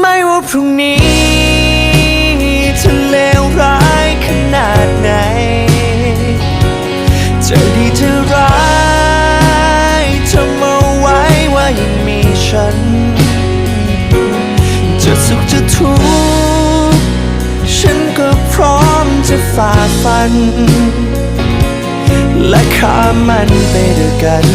ไม่ว่าพรุ่งนี้จะเลวร้ายขนาดไหน จะดีจะร้ายจำเอาไว้ว่ายังมีฉัน จะสุขจะทุกข์ฉันก็พร้อมจะฝ่าฟัน และข้ามมันไปด้วยกัน